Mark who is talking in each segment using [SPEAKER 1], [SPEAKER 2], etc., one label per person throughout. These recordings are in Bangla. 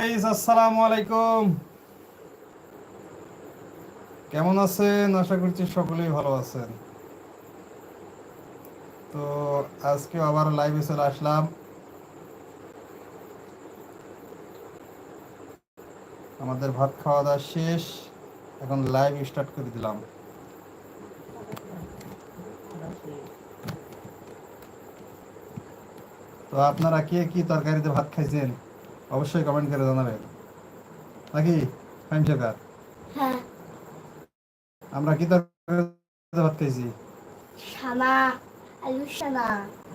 [SPEAKER 1] গাইস আসসালামু আলাইকুম। কেমন আছেন? আশা করছি সকলেই ভালো আছেন। তো আজকে আবার লাইভে চলে আসলাম। আমাদের ভাত খাওয়া দাওয়া শেষ। এখন লাইভ স্টার্ট করে দিলাম। তো আপনারা কে কি তরকারিতে ভাত খাইছেন? অবশ্যই কমেন্ট করে জানাবেন নাকি সরকার
[SPEAKER 2] হ্যাঁ।
[SPEAKER 1] আমরা কি তরকারিতে ভাত খাইছি?
[SPEAKER 2] সানা আলু সানা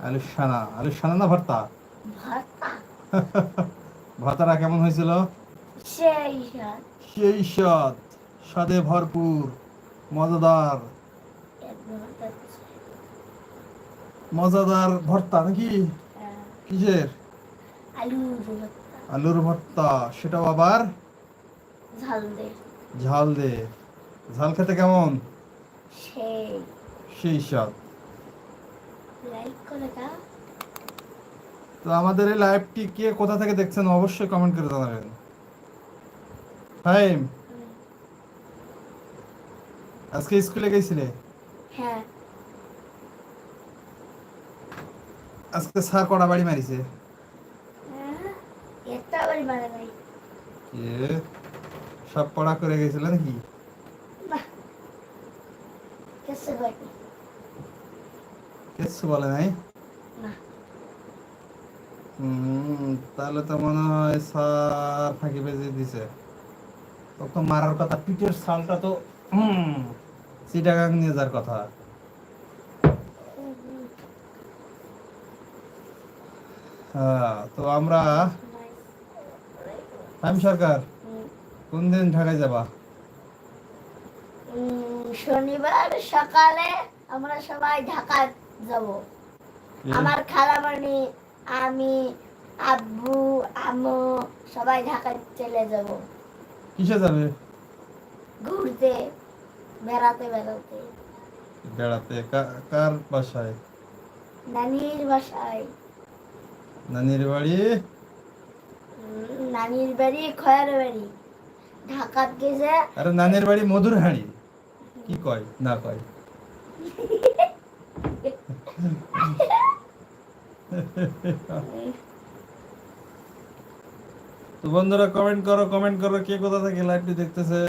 [SPEAKER 1] আলু সানা আলু সানা না ভর্তা?
[SPEAKER 2] ভর্তা।
[SPEAKER 1] ভর্তাটা কেমন হয়েছিল?
[SPEAKER 2] সেই স্বাদ।
[SPEAKER 1] সেই স্বাদ। স্বাদে ভরপুর। মজাদার। মজাদার ভর্তা নাকি?
[SPEAKER 2] হ্যাঁ,
[SPEAKER 1] কিসের?
[SPEAKER 2] আলু ভর্তা
[SPEAKER 1] আলুর ভর্তা সেটাও আবার?
[SPEAKER 2] ঝাল দে।
[SPEAKER 1] ঝাল দে। ঝাল খেতে কেমন?
[SPEAKER 2] সেই।
[SPEAKER 1] সেই স্বাদ।
[SPEAKER 2] লাইক করে
[SPEAKER 1] তো আমাদের এই লাইভটি কে কোথা থেকে দেখছেন অবশ্যই কমেন্ট করে জানাবেন। ফাইম আজকে স্কুলে গেছিলে?
[SPEAKER 2] হ্যাঁ।
[SPEAKER 1] আজকে স্যার কড়া বাড়ি মারিছে
[SPEAKER 2] হ্যাঁ, একটা বাড়ি মারা নাই
[SPEAKER 1] কে সব পড়া করে গেছিল নাকি? কিছু বলে নাই? তাহলে তো মনে হয় স্যার ফাঁকি বেজে দিছে। তখন মারার কথা পিঠের সালটা তো চিটাগাং নিয়ে যাওয়ার কথা। তো আমরা টাইম সরকার। কোন দিন ঢাকায় যাবা?
[SPEAKER 2] শনিবার সকালে আমরা সবাই ঢাকা যাব। আমার খালামানি আমি আব্বু আম্মু সবাই ঢাকা চলে যাব।
[SPEAKER 1] কিসে যাবে?
[SPEAKER 2] ঘুরতে বেড়াতে বেড়াতে।
[SPEAKER 1] বেড়াতে? কার বাসায়?
[SPEAKER 2] নানির বাসায়।
[SPEAKER 1] নানির বাড়ি?
[SPEAKER 2] নানির বাড়ি, খয়ের বাড়ি। গেছে।
[SPEAKER 1] আরে নানির বাড়ি মধুর কি কয়, না কয়। তো বন্ধুরা কমেন্ট করো কমেন্ট করো, কে কোথা থেকে লাইভটি দেখতেছে?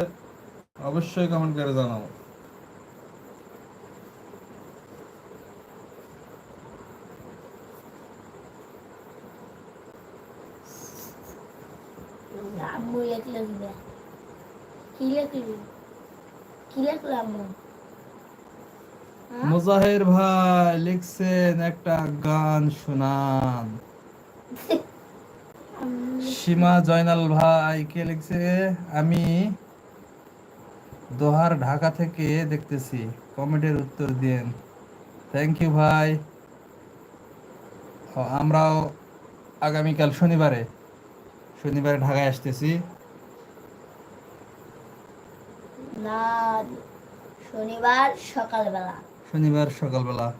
[SPEAKER 1] অবশ্যই কমেন্ট করে জানাও।
[SPEAKER 2] দিবে হ্যাঁ?
[SPEAKER 1] মুজাহির ভাই লিখছেন একটা গান শোনান। সীমা জয়নাল ভাই কে লিখছে? আমি দোহার ঢাকা থেকে দেখতেছি। কমেন্টের উত্তর দিন থ্যাংক ইউ ভাই। আমরাও আগামীকাল শনিবারে শনিবারে ঢাকায় আসতেছি।
[SPEAKER 2] শনিবার সকালবেলা।
[SPEAKER 1] শনিবার সকালবেলা।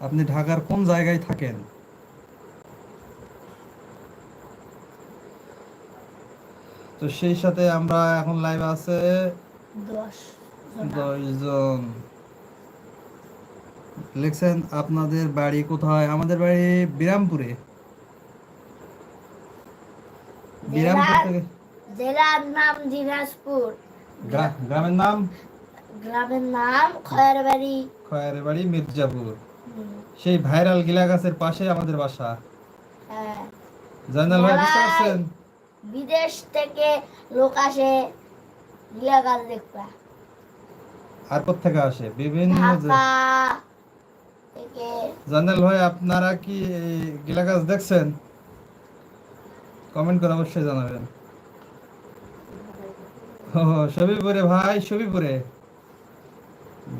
[SPEAKER 1] আপনি ঢাকার কোন জায়গায় থাকেন? তো সেই সাথে আমরা এখন লাইভ আছে দশজন লিখছেন আপনাদের বাড়ি কোথায়? আমাদের বাড়ি বিরামপুরে। বিরামপুর
[SPEAKER 2] জেলার-
[SPEAKER 1] থেকে
[SPEAKER 2] জেলার নাম দিনাজপুর।
[SPEAKER 1] গ্রামের নাম?
[SPEAKER 2] গ্রামের নাম খয়েরবাড়ি।
[SPEAKER 1] খয়ের বাড়ি মির্জাপুর সেই ভাইরাল গিলা গাছের পাশে আমাদের বাসা।
[SPEAKER 2] হ্যাঁ।
[SPEAKER 1] জানাল ভাই বুঝতে পারছেন?
[SPEAKER 2] বিদেশ থেকে লোক আসে গিলা গাছ
[SPEAKER 1] আর থেকে আসে? বিভিন্ন জানাল ভাই আপনারা কি গিলা গাছ দেখছেন? কমেন্ট করে অবশ্যই জানাবেন। সবিপুরে ভাই সবিপুরে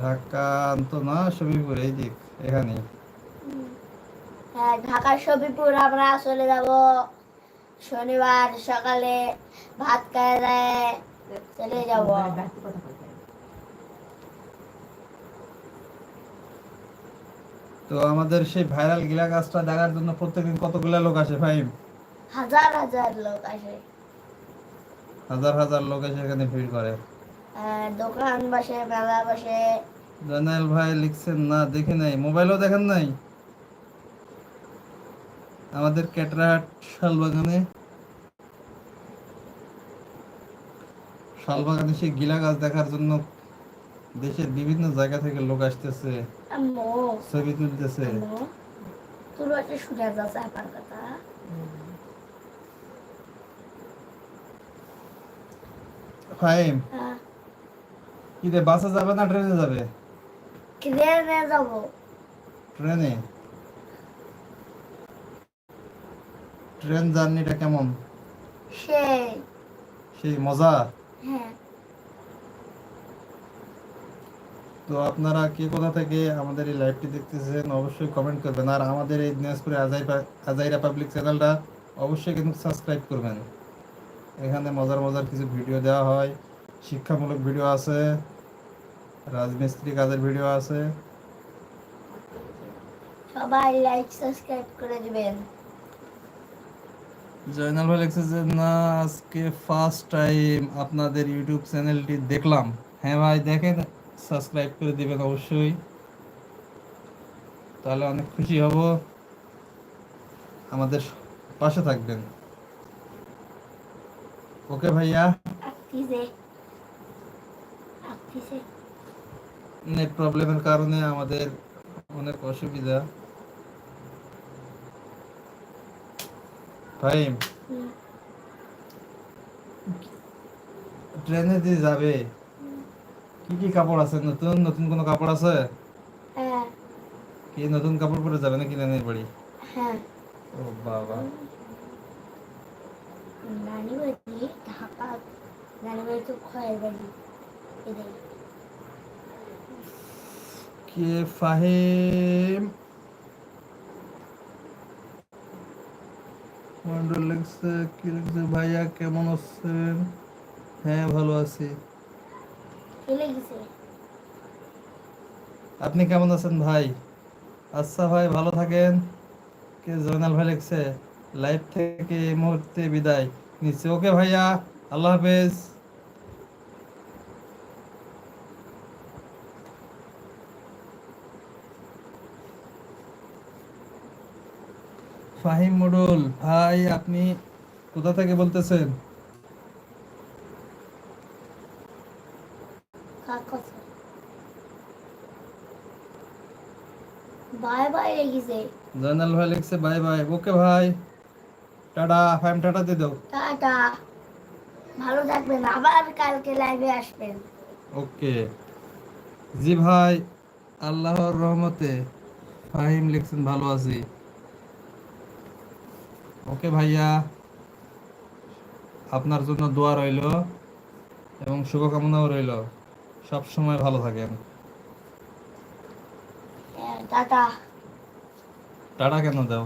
[SPEAKER 1] ঢাকা তো না সবিপুরে এই দিক এখানে।
[SPEAKER 2] হ্যাঁ ঢাকা সবিপুর আমরা চলে যাব শনিবার সকালে ভাত খায় চলে যাব।
[SPEAKER 1] তো আমাদের সেই ভাইরাল গিলা গাছটা দেখার জন্য প্রত্যেকদিন কতগুলা লোক আসে ভাই?
[SPEAKER 2] হাজার হাজার লোক আসে।
[SPEAKER 1] হাজার হাজার লোক এসে এখানে ভিড় করে।
[SPEAKER 2] আহ, দোকান বসে মেলা বসে।
[SPEAKER 1] জয়নাল ভাই লিখছেন না দেখি নাই। মোবাইলও দেখেন নাই? আমাদের ক্যাটরাহাট শালবাগানে শালবাগানে সেই গিলা গাছ দেখার জন্য দেশের বিভিন্ন জায়গা থেকে লোক আসতেছে। ছবি তুলতেছে।
[SPEAKER 2] তোর একটা শুনে যাচ্ছে আমার কথা
[SPEAKER 1] বাসে যাবে না ট্রেনে যাবে?
[SPEAKER 2] ট্রেনে যাব।
[SPEAKER 1] ট্রেনে? ট্রেন জার্নিটা কেমন?
[SPEAKER 2] সেই।
[SPEAKER 1] সেই মজা?
[SPEAKER 2] হ্যাঁ।
[SPEAKER 1] তো আপনারা কে কোথা থেকে আমাদের এই লাইভটি দেখতেছেন অবশ্যই কমেন্ট করবেন। আর আমাদের এই দিনাজপুরে আজাইরা পাবলিক চ্যানেলটা অবশ্যই কিন্তু সাবস্ক্রাইব করবেন। এখানে মজার মজার কিছু ভিডিও দেওয়া হয়। শিক্ষামূলক ভিডিও আছে রাজমিস্ত্রি কাজের ভিডিও আছে।
[SPEAKER 2] সবাই লাইক সাবস্ক্রাইব করে দিবেন।
[SPEAKER 1] জয়নাল ভাই লিখছে যে না আজকে ফার্স্ট টাইম আপনাদের ইউটিউব চ্যানেলটি দেখলাম। হ্যাঁ ভাই দেখেন সাবস্ক্রাইব করে দিবেন অবশ্যই। তাহলে অনেক খুশি হব। আমাদের পাশে থাকবেন। ওকে ভাইয়া। নেট প্রবলেমের কারণে আমাদের অনেক অসুবিধা। ভাই
[SPEAKER 2] হুম,
[SPEAKER 1] ট্রেনে দিয়ে যাবে কি কি কাপড় আছে? নতুন নতুন কোনো কাপড় আছে?
[SPEAKER 2] হ্যাঁ।
[SPEAKER 1] কি নতুন কাপড় পরে যাবে নাকি নানির বাড়ি?
[SPEAKER 2] হ্যাঁ।
[SPEAKER 1] ও বাবা
[SPEAKER 2] নানি বাড়ি ঢাকা নানি বাড়ি তো খয়ের বাড়ি এটাই
[SPEAKER 1] কে ফাহিম? মন্ডল লিখছে কি লিখছে? ভাইয়া কেমন আছেন? হ্যাঁ ভালো আছি। আপনি কেমন আছেন ভাই? আচ্ছা ভাই ভালো থাকেন। কে জয়নাল ভাই লিখছে? লাইভ থেকে এই মুহূর্তে বিদায়। নিচ্ছে। ওকে ভাইয়া আল্লাহ হাফেজ। ফাহিম মডুল ভাই আপনি কোথা থেকে বলতেছেন?
[SPEAKER 2] বাই বাই লেগেছে।
[SPEAKER 1] জয়নাল ভাই লিখছে বাই বাই। ওকে ভাই টাটা ফাইম টাটা দিয়ে দাও।
[SPEAKER 2] টাটা। ভালো থাকবেন আবার কালকে লাইভে আসবেন।
[SPEAKER 1] ওকে। জি ভাই আল্লাহর রহমতে ফাহিম লিখছেন ভালো আছি। ওকে ভাইয়া আপনার জন্য দোয়া রইল এবং শুভকামনাও রইল। সব সময় ভালো থাকেন।
[SPEAKER 2] হ্যাঁ, টাটা।
[SPEAKER 1] টাটা কেন দাও?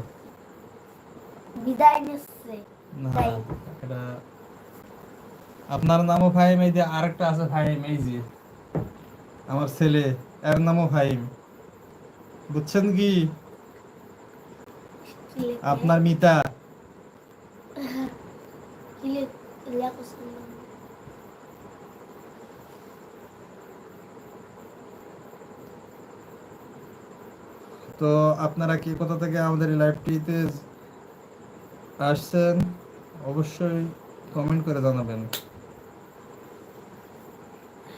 [SPEAKER 2] বিদায় নিচ্ছে।
[SPEAKER 1] না এটা আপনার নামও ফাহিম এই যে আরেকটা আছে ফাহিম এই যে আমার ছেলে এর নামও ফাহিম। বুঝছেন কি?
[SPEAKER 2] কি?
[SPEAKER 1] আপনার মিতা
[SPEAKER 2] কি লিখ- লেখছে?
[SPEAKER 1] তো আপনারা কি কোথা থেকে আমাদের এই লাইভটিতে আসছেন অবশ্যই কমেন্ট করে জানাবেন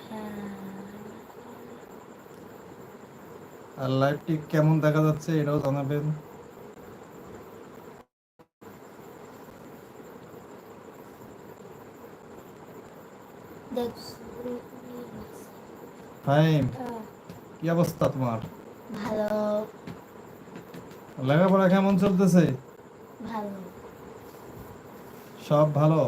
[SPEAKER 2] হ্যাঁ।
[SPEAKER 1] আর লাইভটি কেমন দেখা যাচ্ছে এটাও জানাবেন।
[SPEAKER 2] হ্যাঁ,
[SPEAKER 1] কি অবস্থা তোমার লেখাপড়া কেমন চলতেছে?
[SPEAKER 2] ভালো।
[SPEAKER 1] সব ভালো।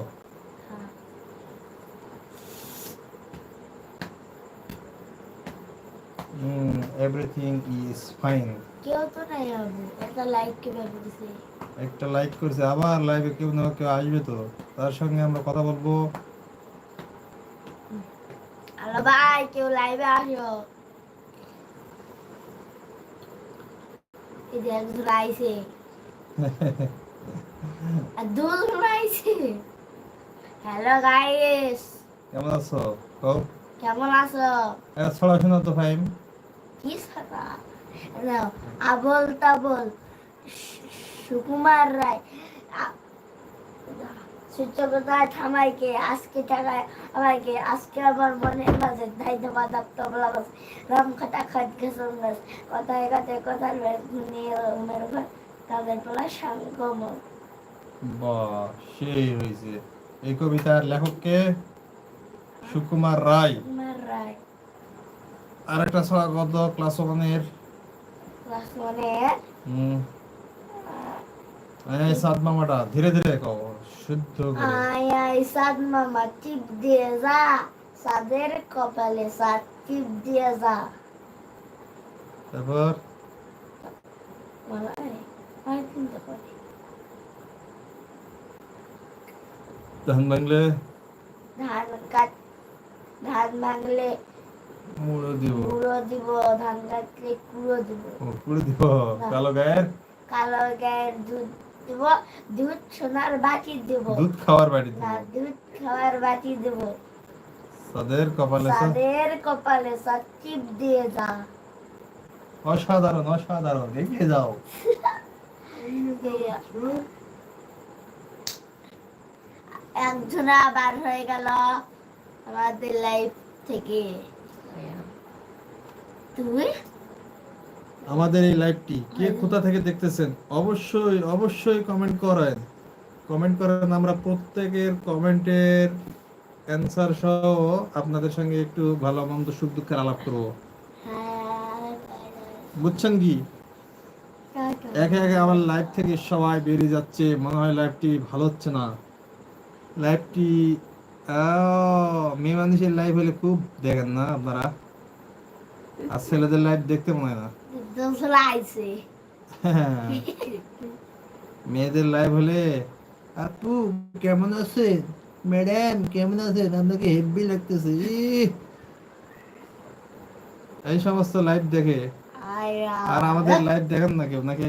[SPEAKER 1] এভরিথিং ইজ ফাইন
[SPEAKER 2] কেউ তো নাই আবু একটা লাইক কীভাবে দিছে?
[SPEAKER 1] একটা লাইক করছে আবার লাইভে কেউ না কেউ আসবে তো। তার সঙ্গে আমরা কথা বলব।
[SPEAKER 2] ভাই কেউ লাইভে আসো। আর হ্যালো গাইস
[SPEAKER 1] কেমন আছো কও
[SPEAKER 2] কেমন আছো
[SPEAKER 1] এ ছড়াশোনা তো ফাইম
[SPEAKER 2] কি আবল তাবল সুকুমার রায় সূর্যকতায় থামাইকে আজকে টাকায় আমাকে আজকে আমার মাঝে দায়িত্ব তবলা বাস রাম খাটা খাট গেছন গাছ কথায় কথায় কথার নিয়ে তাদের পোলা
[SPEAKER 1] সেই হয়েছে এই কবিতার সুকুমার রায়।
[SPEAKER 2] সুকুমার রায়।
[SPEAKER 1] আর একটা ছড়া গদ্য ক্লাস ওয়ানের।
[SPEAKER 2] ক্লাস মানে
[SPEAKER 1] হুম। এই সাত মামাটা ধীরে ধীরে কও। শুদ্ধ করে।
[SPEAKER 2] আয় আয় সাদ মামা টিপ দিয়ে যা। সাদের কপালে সাদ টিপ দিয়ে যা।
[SPEAKER 1] তারপর?
[SPEAKER 2] বলা
[SPEAKER 1] ধান বাংলে
[SPEAKER 2] ধান কাট ধান ভাঙলে
[SPEAKER 1] মুড়ো দিব।
[SPEAKER 2] কুড়ো দিব ধান কাটলে কুড়ো দিব।
[SPEAKER 1] পুরো দিব। কালো গায়ের?
[SPEAKER 2] কালো গায়ের দুধ দিব দুধ সোনার বাটি দিব।
[SPEAKER 1] দুধ খাওয়ার বাড়ি দিব।
[SPEAKER 2] না দুধ খাওয়ার বাটি দিব।
[SPEAKER 1] তাদের কপালে
[SPEAKER 2] সাদের কপালে সাদ দিয়ে যা
[SPEAKER 1] অসাধারণ অসাধারণ এগিয়ে যাও।
[SPEAKER 2] একজনা বার হয়ে গেল আমাদের লাইফ থেকে। তুই
[SPEAKER 1] আমাদের এই লাইভটি কে কোথা থেকে দেখতেছেন? অবশ্যই অবশ্যই কমেন্ট করেন। কমেন্ট করেন, আমরা প্রত্যেকের কমেন্টের অ্যান্সার সহ আপনাদের সঙ্গে একটু ভালো, মন্দ, সুখ দুঃখের আলাপ করব। বুঝছেন কি? একে একে আমার লাইভ থেকে সবাই বেরিয়ে যাচ্ছে, মনে হয় লাইভটি ভালো হচ্ছে না। লাইভটি মেয়ে মানুষের লাইভ হলে খুব দেখেন না আপনারা? আর ছেলেদের লাইভ দেখতে মনে হয় না। মেয়েদের লাইভ হলে আপু কেমন আছেন? ম্যাডাম কেমন আছেন? আপনাকে হেভি লাগতেছে এই সমস্ত লাইভ দেখে। আর আমাদের লাইভ দেখেন না কেউ নাকি?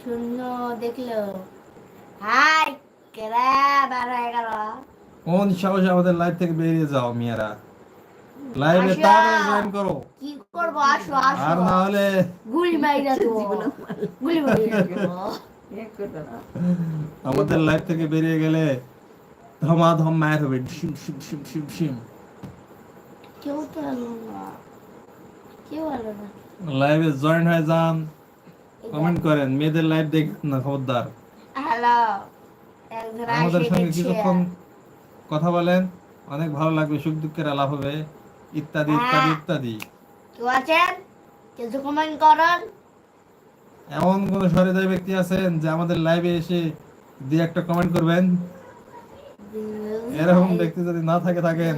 [SPEAKER 2] শূন্য দেখল। হাই কেরা? বার গেল
[SPEAKER 1] কোন সাহসে আমাদের লাইভ থেকে বেরিয়ে যাও মিয়ারা? লাইভে
[SPEAKER 2] আসো।
[SPEAKER 1] তাড়াতাড়ি জয়েন করো।
[SPEAKER 2] কি করব? আসো
[SPEAKER 1] আর না হলে
[SPEAKER 2] গুলি মাইরা দেবো গুলি মাইরা
[SPEAKER 1] আমাদের লাইভ থেকে বেরিয়ে গেলে ধমাধম মায়ের হবে। শিম শিম শিম শিম শিম
[SPEAKER 2] কেউ তো এলো না। কেউ এলো না।
[SPEAKER 1] লাইভে জয়েন হয়ে যান। কমেন্ট করেন মেয়েদের লাইভ দেখেন না খবরদার।
[SPEAKER 2] হ্যালো।
[SPEAKER 1] আমাদের সঙ্গে কিছুক্ষণ কথা বলেন। অনেক ভালো লাগবে সুখ দুঃখের আলাপ হবে। ইত্যাদি ইত্যাদি
[SPEAKER 2] হ্যাঁ।
[SPEAKER 1] ইত্যাদি
[SPEAKER 2] কেউ আছেন? কিছু কমেন্ট করেন?
[SPEAKER 1] এমন কোন সহৃদয় ব্যক্তি আছেন যে আমাদের লাইভে এসে দিয়ে একটা কমেন্ট করবেন? এরকম ব্যক্তি যদি না থাকে থাকেন।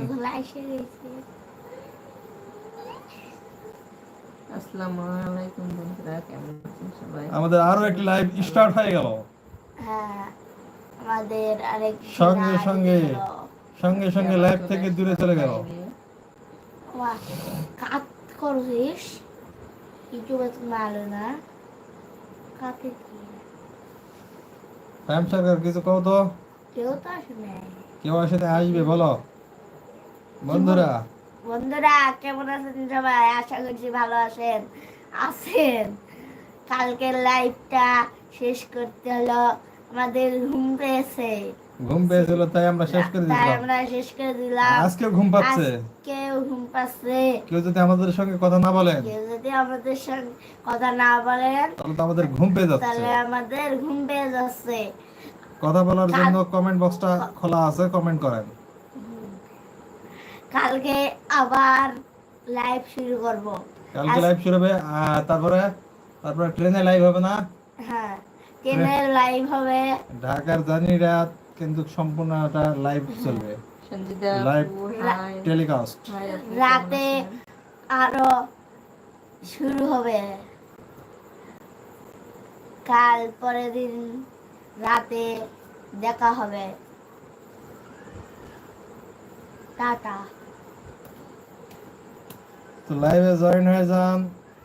[SPEAKER 3] আসসালামু আলাইকুম বন্ধুরা কেমন আছেন সবাই?
[SPEAKER 1] আমাদের আরও একটি লাইভ স্টার্ট হয়ে গেল।
[SPEAKER 2] হ্যাঁ আমাদের আরেক
[SPEAKER 1] সঙ্গে সঙ্গে। সঙ্গে সঙ্গে লাইভ থেকে দূরে চলে গেল।
[SPEAKER 2] তো মারো না কাকে কি?
[SPEAKER 1] টাইম সরকার কিছু কও তো?
[SPEAKER 2] কেউ তো আসে নাই।
[SPEAKER 1] কেউ আসলে আসবে বলো। বন্ধুরা।
[SPEAKER 2] বন্ধুরা কেমন আছেন সবাই? আশা করছি ভালো আছেন। আছেন। কালকের লাইভটা শেষ করতে হলো আমাদের ঘুম পেয়েছে
[SPEAKER 1] ঘুম পেয়েছিল তাই আমরা শেষ করে দিলাম।
[SPEAKER 2] আমরা শেষ করে দিলাম।
[SPEAKER 1] আজকে ঘুম পাচ্ছে।
[SPEAKER 2] কেউ ঘুম পাচ্ছে।
[SPEAKER 1] কেউ যদি আমাদের সঙ্গে কথা না বলেন।
[SPEAKER 2] কেউ যদি আমাদের সঙ্গে কথা না বলেন
[SPEAKER 1] তাহলে তো আমাদের ঘুম পেয়ে যাচ্ছে।
[SPEAKER 2] তাহলে আমাদের ঘুম পেয়ে যাচ্ছে।
[SPEAKER 1] কথা বলার জন্য কমেন্ট বক্সটা খোলা আছে কমেন্ট করেন।
[SPEAKER 2] কালকে আবার লাইভ শুরু করব।
[SPEAKER 1] কালকে লাইভ শুরু হবে তারপরে তারপরে ট্রেনে লাইভ হবে না?
[SPEAKER 2] হ্যাঁ ট্রেনে লাইভ হবে।
[SPEAKER 1] ঢাকার জার্নি রাত। কিন্তু সম্পূর্ণটা লাইভ চলবে.
[SPEAKER 3] আপু,
[SPEAKER 1] টেলিকাস্ট
[SPEAKER 2] রাতে আরও শুরু হবে। কাল পরের দিন রাতে দেখা হবে। টাটা।
[SPEAKER 1] তো লাইভে জয়েন হয়ে যান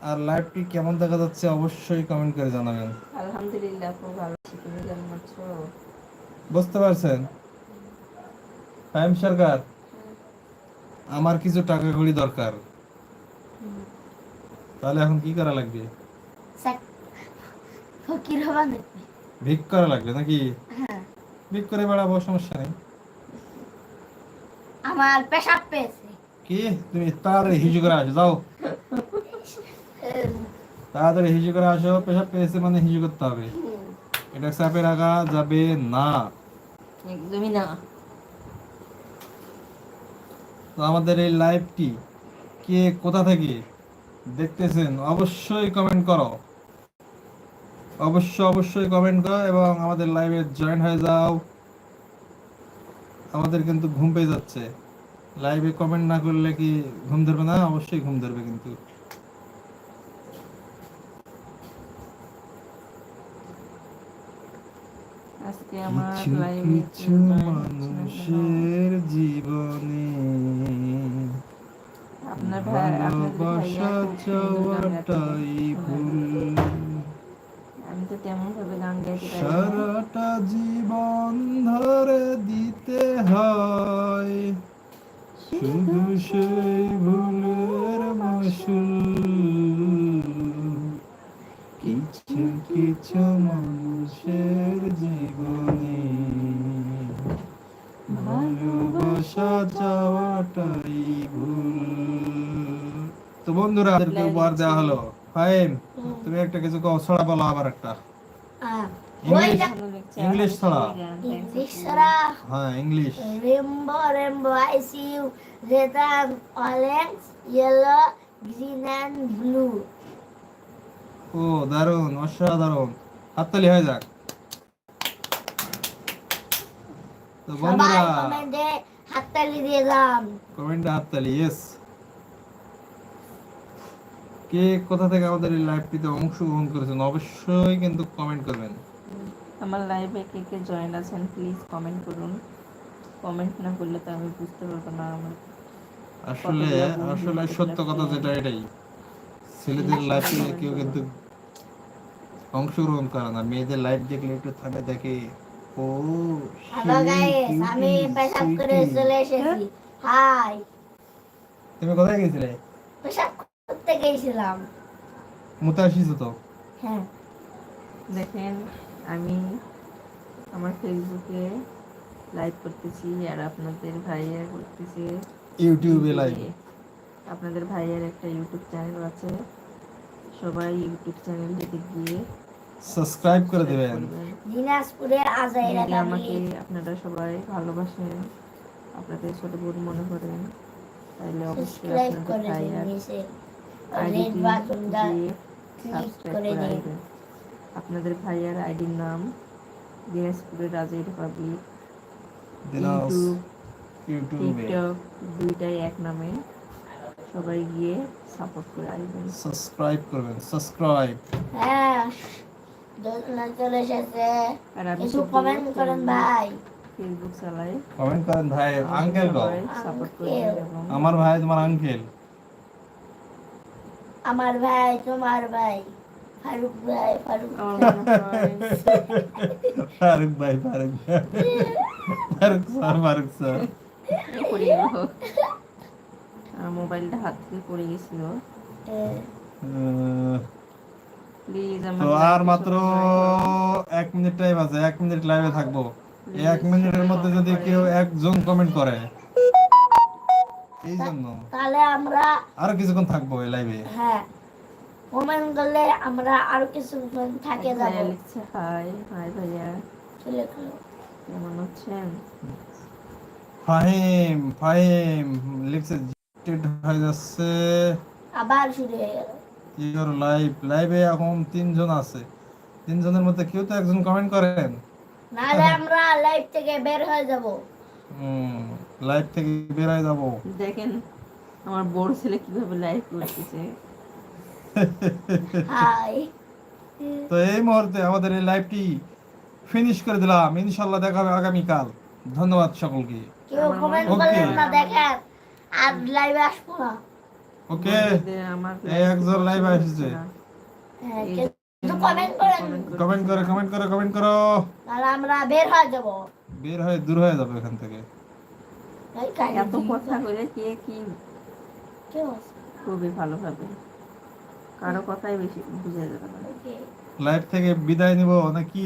[SPEAKER 1] আর লাইভটি কেমন দেখা যাচ্ছে অবশ্যই কমেন্ট করে জানাবেন।
[SPEAKER 3] আলহামদুলিল্লাহ খুব ভালো
[SPEAKER 1] বুঝতে পারছেন? ফাইম সরকার আমার কিছু টাকা কড়ি দরকার। তাহলে এখন কি করা লাগবে?
[SPEAKER 2] ফকির হবা নাকি
[SPEAKER 1] ভিক করা লাগবে নাকি?
[SPEAKER 2] হ্যাঁ।
[SPEAKER 1] ভিক করে বেড়াবো সমস্যা নেই।
[SPEAKER 2] আমার পেশাব পেয়েছে।
[SPEAKER 1] কি? তুমি তাড়াতাড়ি হিজু করে আসো যাও। তাড়াতাড়ি হিজু করে আসো পেশাব পেয়েছে মানে হিজু করতে হবে। এটা চাপে রাখা যাবে না
[SPEAKER 3] একদমই না
[SPEAKER 1] তো আমাদের এই লাইভটি কে কোথা থেকে দেখতেছেন অবশ্যই কমেন্ট করো। অবশ্যই অবশ্যই কমেন্ট করো এবং আমাদের লাইভে জয়েন হয়ে যাও। আমাদের কিন্তু ঘুম পেয়ে যাচ্ছে। লাইভে কমেন্ট না করলে কি ঘুম ধরবে না? অবশ্যই ঘুম ধরবে কিন্তু।
[SPEAKER 3] আজকে আমার
[SPEAKER 1] কিছু মানুষের জীবনে
[SPEAKER 3] আপনার ভাই
[SPEAKER 1] ভালোবাসা চাওয়াটাই ভুল।
[SPEAKER 3] আমি তো তেমন ভাবে গান গাইতে পারি
[SPEAKER 1] সারাটা জীবন ধরে দিতে হয়। শুধু সেই ভুলের মাসুল। কিছু কিছু মানুষের জীবনে। ভালোবাসা চাওয়াটাই ভুল। তো বন্ধুরা আমাদেরকে উপহার দেওয়া হলো। ফাইম তুমি একটা কিছু কও ছড়া বলো আবার একটা। ইংলিশ? ছড়া?
[SPEAKER 2] ইংলিশ ছাড়া।
[SPEAKER 1] হ্যাঁ English.
[SPEAKER 2] I see you. Red and orange, yellow, green and blue.
[SPEAKER 1] ও দারুণ অসাধারণ। হাততালি হয়ে যাক। তো বন্ধুরা
[SPEAKER 2] কমেন্টে হাততালি দিয়ে দাম।
[SPEAKER 1] কমেন্টে হাততালি ইয়েস কে কোথা থেকে আমাদের এই লাইভটিতে অংশগ্রহণ করেছেন অবশ্যই কিন্তু কমেন্ট করবেন।
[SPEAKER 3] আমার লাইভে কে কে জয়েন আছেন প্লিজ কমেন্ট করুন। কমেন্ট না করলে তো আমি বুঝতে পারব না আমার
[SPEAKER 1] আসলে আসলে সত্য কথা যেটা এটাই। ছেলেদের লাইফে কেউ কিন্তু অংশগ্রহণ করে না মেয়েদের লাইভ দেখলে একটু থামে দেখে ও
[SPEAKER 2] আমি পেশাব করে চলে এসেছি। হাই
[SPEAKER 1] তুমি কোথায় গেছিলে?
[SPEAKER 2] পেশাব করতে গেছিলাম।
[SPEAKER 1] মুতে তো।
[SPEAKER 2] হ্যাঁ।
[SPEAKER 3] দেখেন আমি আমার ফেসবুকে লাইভ করতেছি আর আপনাদের ভাইয়া করতেছে।
[SPEAKER 1] ইউটিউবে লাইভ
[SPEAKER 3] আপনাদের ভাইয়ের একটা ইউটিউব চ্যানেল আছে। সবাই ইউটিউব চ্যানেলটিতে গিয়ে
[SPEAKER 1] সাবস্ক্রাইব করে দেবেন।
[SPEAKER 2] দিনাজপুরে আজাইরা
[SPEAKER 3] আমাকে আপনারা সবাই ভালোবাসেন আপনাদের ছোট বোন মনে করেন তাহলে অবশ্যই
[SPEAKER 2] সাবস্ক্রাইব
[SPEAKER 3] আপনাদের
[SPEAKER 2] করে দিন
[SPEAKER 3] ভাইয়ার
[SPEAKER 2] রেড বাটনটা
[SPEAKER 3] দিয়ে
[SPEAKER 2] ক্লিক করে
[SPEAKER 3] করে দিবেন। আপনাদের ভাইয়ার আইডির নাম দিনাজপুরের রাজা রিপাবলিক ইউটিউবে। টিকটক দুইটাই এক নামে। সবাই গিয়ে সাপোর্ট করে আসবেন
[SPEAKER 1] সাবস্ক্রাইব করবেন সাবস্ক্রাইব
[SPEAKER 2] হ্যাঁ দোলনা চলে এসেছে।
[SPEAKER 3] আর আমি
[SPEAKER 2] কিছু
[SPEAKER 3] শুধু
[SPEAKER 2] কমেন্ট করেন ভাই।
[SPEAKER 3] ফেসবুক চালাই।
[SPEAKER 1] কমেন্ট করেন ভাই আঙ্কেল কো
[SPEAKER 3] সাপোর্ট করে
[SPEAKER 2] Uncle.
[SPEAKER 3] দিন এবং
[SPEAKER 1] আমার ভাই তোমার আঙ্কেল
[SPEAKER 2] আমার ভাই তোমার ভাই। ফারুক ভাই ফারুক
[SPEAKER 3] আমার মনে হয়
[SPEAKER 1] ফারুক ভাই ফারুক। ভাই। Farooq sir Farooq sir.
[SPEAKER 3] পড়ে গেল আমার? মোবাইলটা হাত থেকে পড়ে গেছিল।
[SPEAKER 1] তো আর মাত্র এক মিনিট টাইম আছে এক মিনিট লাইভে থাকব। এক মিনিটের মধ্যে যদি কেউ একজন কমেন্ট করে। এই জন্য।
[SPEAKER 2] তাহলে আমরা
[SPEAKER 1] আরও কিছুক্ষণ থাকব এই লাইভে
[SPEAKER 2] হ্যাঁ কমেন্ট করলে আমরা আরও কিছুক্ষণ থাকে যাব।
[SPEAKER 3] লিখছে হাই হাই ভাইয়া? কেমন আছেন?
[SPEAKER 1] ফাহিম ফাহিম লিখছে ডিটেক্ট হয়ে যাচ্ছে।
[SPEAKER 2] আবার শুরু হয়ে গেল।
[SPEAKER 1] ইওর লাইভ লাইভে এখন তিনজন আছে। তিনজনের মধ্যে কেউ তো একজন কমেন্ট করেন?
[SPEAKER 2] নাহলে আমরা লাইভ থেকে বের হয়ে যাব।
[SPEAKER 1] হুম লাইভ থেকে বের হয়ে যাব।
[SPEAKER 3] দেখেন আমার বড় ছেলে কীভাবে লাইভ করতেছে।
[SPEAKER 2] হাই।
[SPEAKER 1] তো এই মুহূর্তে আমাদের এই লাইভটি ফিনিশ করে দিলাম। ইনশাল্লাহ দেখা হবে আগামীকাল। ধন্যবাদ সকলকে।
[SPEAKER 2] কেউ কমেন্ট. করলেন না দেখেন। আর লাইভে আসব না।
[SPEAKER 1] ওকে
[SPEAKER 3] আমার
[SPEAKER 1] এই একজন এ এসেছে।
[SPEAKER 2] হ্যাঁ কমেন্ট
[SPEAKER 1] করে। কমেন্ট করে। কমেন্ট করো
[SPEAKER 2] তাহলে আমরা বের হয়ে যাব।
[SPEAKER 1] বের হয়ে দূর হয়ে যাবে এখান থেকে।
[SPEAKER 3] এত কথা বলে কে কি? খুবই কারও কথাই বেশি বুঝে যাবে না।
[SPEAKER 1] লাইভ থেকে বিদায় নিব নাকি?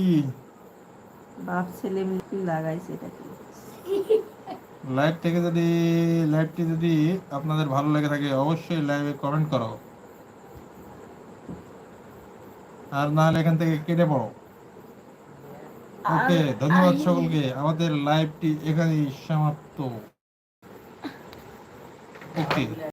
[SPEAKER 3] বাপ ছেলে মিলে কি লাগাইছে এটা কি?
[SPEAKER 1] লাইভ থেকে যদি লাইভটি যদি আপনাদের ভালো লেগে থাকে অবশ্যই লাইভে কমেন্ট করো। আর না হলে এখান থেকে কেটে পড়ো। ওকে ধন্যবাদ সকলকে। আমাদের লাইভটি এখানেই সমাপ্ত। ওকে।